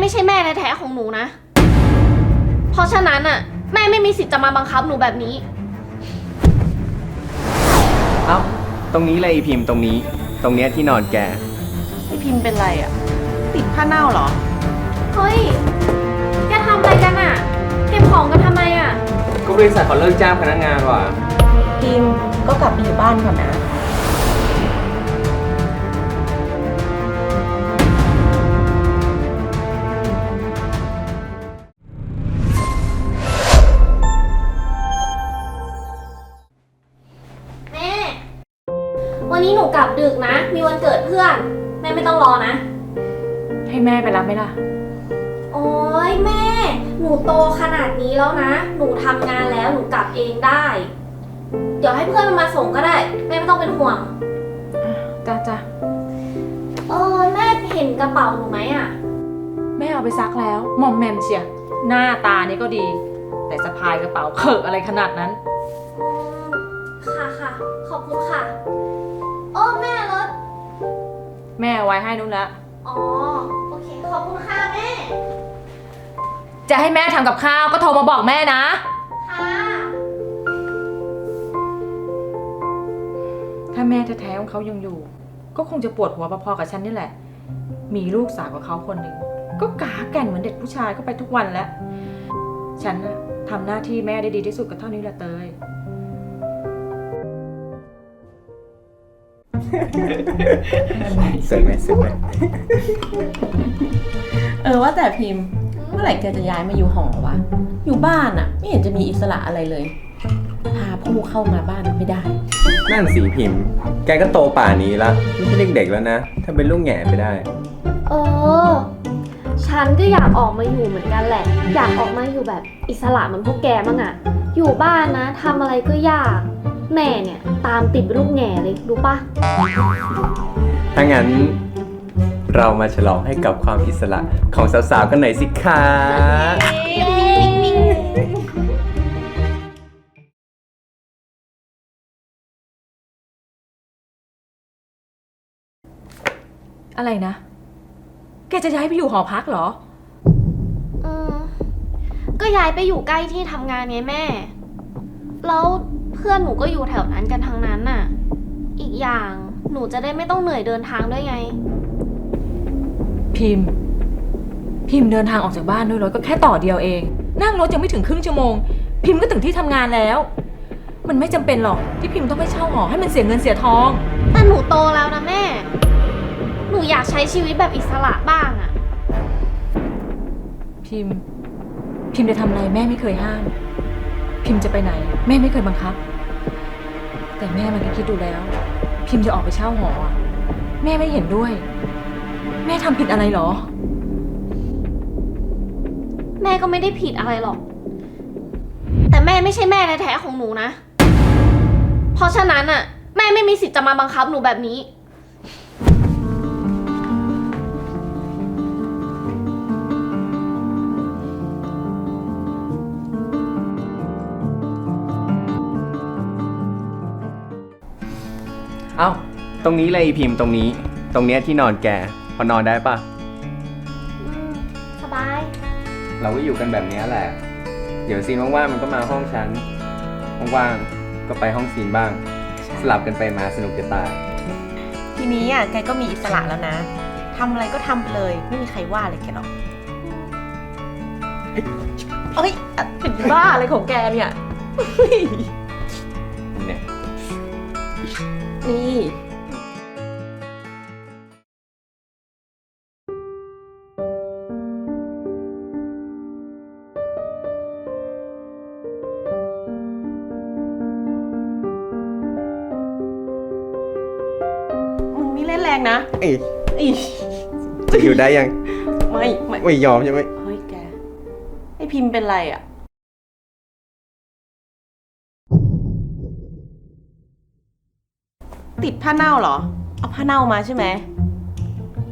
ไม่ใช่แม่แท้ๆของหนูนะ เพราะฉะนั้นอะแม่ไม่มีสิทธิ์จะมาบังคับหนูแบบนี้ เอ้า ตรงนี้เลยไอพิมพ์ตรงนี้ ตรงเนี้ยที่นอนแก ไอพิมพ์เป็นไรอะติดผ้าเน่าเหรอ เฮ้ย แกทำอะไรกันอะเก็บของกันทำไมอะก็บริษัทเขาเลิกจ้างพนักงานว่ะ พิมพ์ก็กลับไปอยู่บ้านก่อนนะ ดนี้แล้วนะ หนูทำงานแล้วหนูกลับเองได้ เดี๋ยวให้เพื่อนมันมาส่งก็ได้ แม่ไม่ต้องเป็นห่วงจ้าจ้าเออแม่เห็นกระเป๋าหนูไหมอะแม่เอาไปซักแล้วหมอมแมมเชียหน้าตานี่ก็ดี แต่สะพายกระเป๋าเขิกอะไรขนาดนั้นอืมค่ะค่ะ ขอบคุณค่ะ โอ้แม่รถ แม่เอาไว้ให้นู้นละ อ๋อ โอเค ขอบคุณค่ะแม่ จะให้แม่ทำกับข้าวก็โทรมาบอกแม่นะ ค่ะถ้าแม่แท้ๆของเขายังอยู่ ก็คงจะปวดหัวพอๆกับฉันนี่แหละ มีลูกสาวกับเขาคนหนึ่งก็กาแก่นเหมือนเด็กผู้ชายเข้าไปทุกวันแล้ว ฉันน่ะทำหน้าที่แม่ได้ดีที่สุดก็เท่านี้แหละเตยเสร็จไหมเสร็จไหมเออว่าแต่พิมพ์เมื่อไหร่แกจะย้ายมาอยู่หอวะ อยู่บ้านอะไม่เห็นจะมีอิสระอะไรเลย พาผู้เข้ามาบ้านไม่ได้ นั่นสีพิมพ์ แกก็โตป่านนี้ละไม่ใช่เด็กๆแล้วนะ ถ้าเป็นลูกแง่ไปได้ เออ ฉันก็อยากออกมาอยู่เหมือนกันแหละ อยากออกมาอยู่แบบอิสระเหมือนพวกแกบ้างอะอยู่บ้านนะทำอะไรก็ยาก แม่เนี่ย ตามติดเป็นลูกแง่เลยรู้ปะถ้างั้น เรามาฉลองให้กับความอิสระของสาวๆกันหน่อยสิคะอะไรนะ แกจะย้ายไปอยู่หอพักเหรอ อืมก็ย้ายไปอยู่ใกล้ที่ทำงานไงแม่ แล้วเพื่อนหนูก็อยู่แถวนั้นกันทั้งนั้นน่ะ อีกอย่างหนูจะได้ไม่ต้องเหนื่อยเดินทางด้วยไง พิมพ์ พิมพ์เดินทางออกจากบ้านด้วยรถก็แค่ต่อเดียวเอง นั่งรถยังไม่ถึงครึ่งชั่วโมง พิมพ์ก็ถึงที่ทำงานแล้ว มันไม่จำเป็นหรอกที่พิมพ์ต้องไปเช่าหอให้มันเสียเงินเสียทอง แต่หนูโตแล้วนะแม่ หนูอยากใช้ชีวิตแบบอิสระบ้างอะพิมพ์ พิมพ์จะทำอะไรแม่ไม่เคยห้าม พิมพ์จะไปไหน แม่ไม่เคยบังคับ แต่แม่มันก็คิดดูแล้ว พิมพ์จะออกไปเช่าหออะแม่ไม่เห็นด้วย แม่ทำผิดอะไรเหรอ แม่ก็ไม่ได้ผิดอะไรหรอก แต่แม่ไม่ใช่แม่แท้ๆของหนูนะ เพราะฉะนั้นอะแม่ไม่มีสิทธิ์จะมาบังคับหนูแบบนี้ เอ้า ตรงนี้เลยไอพิมพ์ตรงนี้ ตรงเนี้ยที่นอนแก พอนอนได้ปะอืมสบาย เราก็อยู่กันแบบเนี้ยแหละ เดี๋ยวซีนว่างๆมันก็มาห้องฉันว่างๆก็ไปห้องซีนบ้าง สลับกันไปมาสนุกจะตายทีนี้อะแกก็มีอิสระแล้วนะทำอะไรก็ทำไปเลย ไม่มีใครว่าอะไรแกหรอกเอ้ยอะเป็นบ้าอะไรของแกเนี่ย เนี่ย นี่ อ้ยอีจะอยู่ได้ยัง ไม่ ไม่ ไม่ยอมใช่ไหมเฮ้ยแก ไอพิมพ์เป็นไรอะ ติดผ้าเน่าเหรอ เอาผ้าเน่ามาใช่ไหม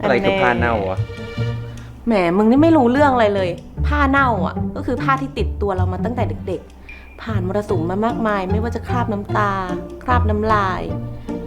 อะไรคือผ้าเน่าวะแหม มึงนี่ไม่รู้เรื่องอะไรเลย ผ้าเน่าอะ ก็คือผ้าที่ติดตัวเรามาตั้งแต่เด็ก ๆ ผ่านมรสุมมามากมาย ไม่ว่าจะคราบน้ำตา คราบน้ำลาย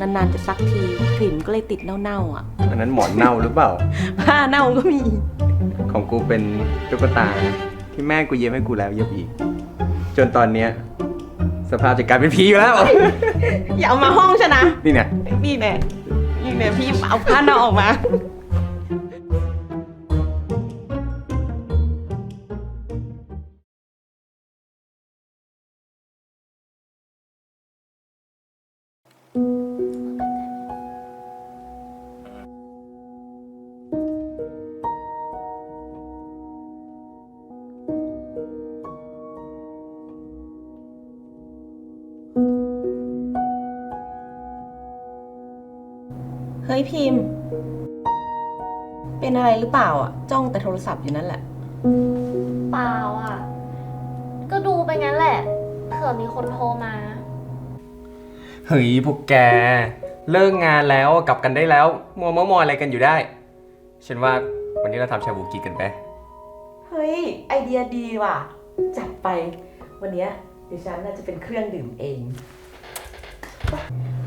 นานๆจะซักทีกลิ่นก็เลยติดเน่าๆอะ อันนั้นหมอนเน่าหรือเปล่า ผ้าเน่าก็มี ของกูเป็นตุ๊กตาที่แม่กูเย็บให้กูแล้วเย็บอีก จนตอนเนี้ยสภาพจะกลายเป็นผีอยู่แล้ว อย่าเอามาห้องฉันนะ นี่เนี่ย นี่แน่นี่แน่พี่เอาผ้าเน่าออกมา ฮ้ยพิมพ์ เป็นอะไรหรือเปล่าอะ จ้องแต่โทรศัพท์อยู่นั่นแหละ เปล่าอะ ก็ดูไปงั้นแหละ เผื่อมีคนโทรมา เฮ้ยพวกแก เลิกงานแล้วกลับกันได้แล้ว มัวมัวมอยอะไรกันอยู่ได้ ฉันว่าวันนี้เราทำชาบูกินกันไป เฮ้ย ไอเดียดีว่ะ จัดไป วันเนี้ยเดี๋ยวฉันน่าจะเป็นเครื่องดื่มเอง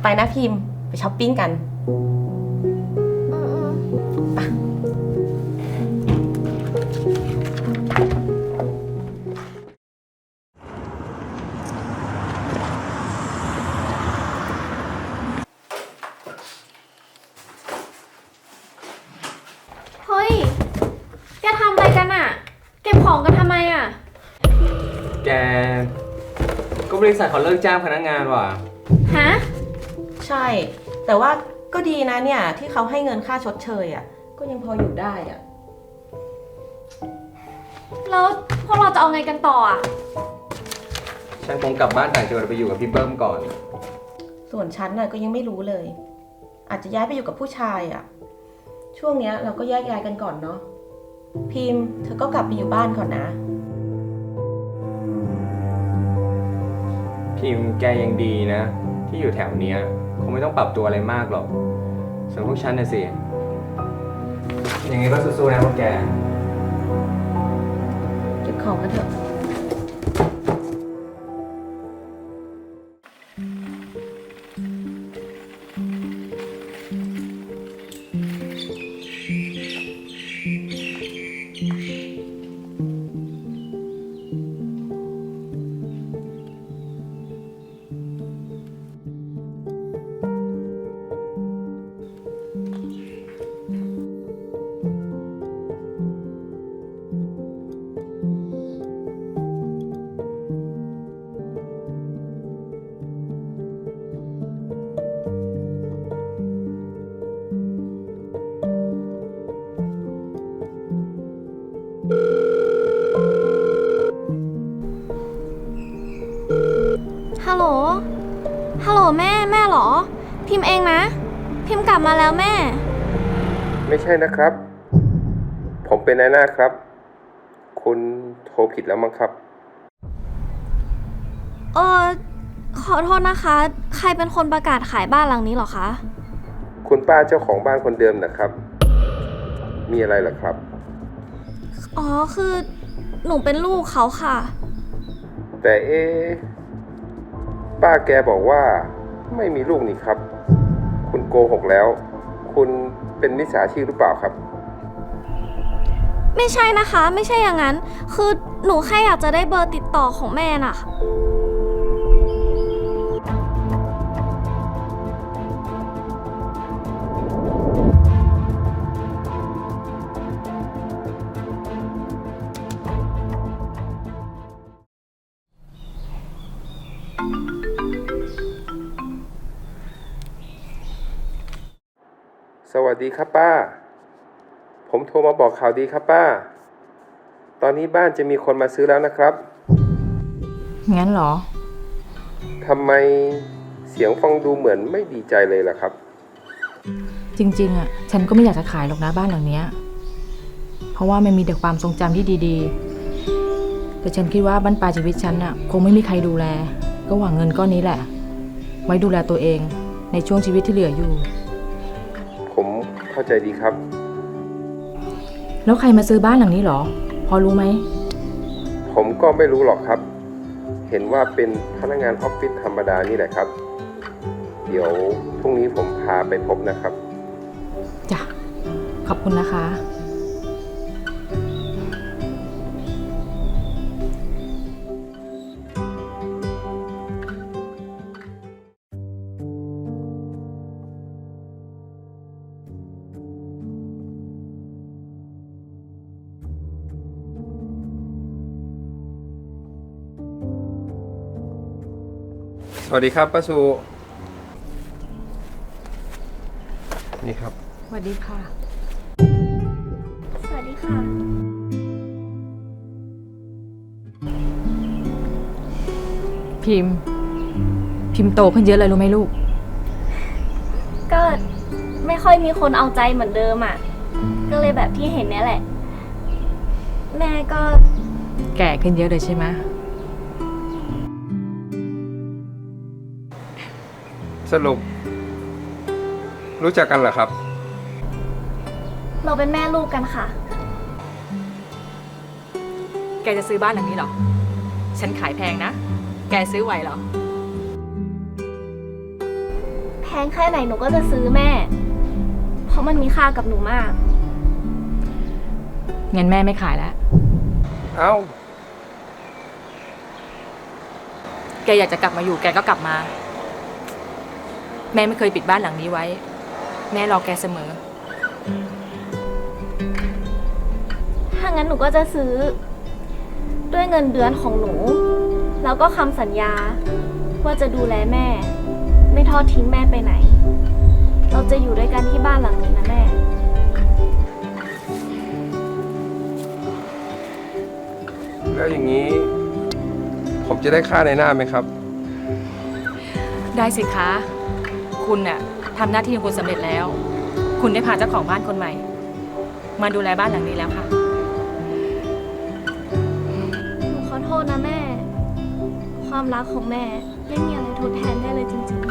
ไปนะพิมพ์ ไปช้อปปิ้งกันอืมๆเฮ้ย แกทำอะไรกันอะเก็บของกันทำไมอะแก ก็บริษัทเขาเลิกจ้างพนักงานว่ะ ฮะ ใช่ แต่ว่าก็ดีนะเนี่ย ที่เขาให้เงินค่าชดเชยอะ ก็ยังพออยู่ได้อะ แล้วพวกเราจะเอาไงกันต่ออะฉันคงกลับบ้านต่างจังหวัดไปอยู่กับพี่เบิ้มก่อน ส่วนฉันน่ะก็ยังไม่รู้เลย อาจจะย้ายไปอยู่กับผู้ชายอะ ช่วงเนี้ยเราก็แยกย้ายกันก่อนเนาะ พิมพ์ เธอก็กลับไปอยู่บ้านก่อนนะ พิมพ์แกยังดีนะ ที่อยู่แถวเนี้ย คงไม่ต้องปรับตัวอะไรมากหรอก ส่วนพวกฉันน่ะสิ ยังไงก็สู้ๆนะพวกแก เก็บของกันเถอะ ฮัลโหลแม่แม่เหรอ พิมพ์เองนะ พิมพ์กลับมาแล้วแม่ ไม่ใช่นะครับ ผมเป็นนายหน้าครับ คุณโทรผิดแล้วมั้งครับ เออขอโทษนะคะ ใครเป็นคนประกาศขายบ้านหลังนี้เหรอคะ คุณป้าเจ้าของบ้านคนเดิมนะครับ มีอะไรเหรอครับ อ๋อคือหนูเป็นลูกเขาค่ะ แต่เอ๊ะ ป้าแกบอกว่าไม่มีลูกนี่ครับ คุณโกหกแล้ว คุณเป็นมิจฉาชีพหรือเปล่าครับ ไม่ใช่นะคะ ไม่ใช่อย่างนั้น คือหนูแค่อยากจะได้เบอร์ติดต่อของแม่น่ะ วัสดีครับป้า ผมโทรมาบอกข่าวดีครับป้า ตอนนี้บ้านจะมีคนมาซื้อแล้วนะครับ งั้นเหรอ ทำไมเสียงฟังดูเหมือนไม่ดีใจเลยล่ะครับ จริง ๆ อะ ฉันก็ไม่อยากจะขายหรอกนะบ้านหลังเนี้ย เพราะว่ามันมีแต่ความทรงจำที่ดีๆ แต่ฉันคิดว่าบ้านปลายชีวิตฉันอะ คงไม่มีใครดูแล ก็หวังเงินก้อนนี้แหละ ไว้ดูแลตัวเองในช่วงชีวิตที่เหลืออยู่ผม เข้าใจดีครับ แล้วใครมาซื้อบ้านหลังนี้เหรอ พอรู้ไหม ผมก็ไม่รู้หรอกครับ เห็นว่าเป็นพนักงานออฟฟิศธรรมดานี่แหละครับ เดี๋ยวพรุ่งนี้ผมพาไปพบนะครับ จ้ะ ขอบคุณนะคะ สวัสดีครับป้าชูนี่ครับ สวัสดีค่ะ สวัสดีค่ะ พิมพ์ พิมพ์โตขึ้นเยอะเลยรู้ไหมลูก ก็ไม่ค่อยมีคนเอาใจเหมือนเดิมอะ ก็เลยแบบที่เห็นเนี่ยแหละ แม่ก็แก่ขึ้นเยอะเลยใช่ไหม สรุป รู้จักกันเหรอครับ เราเป็นแม่ลูกกันค่ะ แกจะซื้อบ้านหลังนี้เหรอ ฉันขายแพงนะ แกซื้อไหวเหรอ แพงแค่ไหนหนูก็จะซื้อแม่ เพราะมันมีค่ากับหนูมาก งั้นแม่ไม่ขายแล้ว เอ้า แกอยากจะกลับมาอยู่ แกก็กลับมา แม่ไม่เคยปิดบ้านหลังนี้ไว้ แม่รอแกเสมอ ถ้างั้นหนูก็จะซื้อ ด้วยเงินเดือนของหนู แล้วก็คำสัญญา ว่าจะดูแลแม่ ไม่ทอดทิ้งแม่ไปไหน เราจะอยู่ด้วยกันที่บ้านหลังนี้นะแม่ แล้วอย่างนี้ ผมจะได้ค่าในหน้าไหมครับ ได้สิคะ คุณน่ะทำหน้าที่ของคุณสำเร็จแล้ว คุณได้พาเจ้าของบ้านคนใหม่ มาดูแลบ้านหลังนี้แล้วค่ะ หนูขอโทษนะแม่ ความรักของแม่ไม่มีอะไรทดแทนได้เลยจริงๆ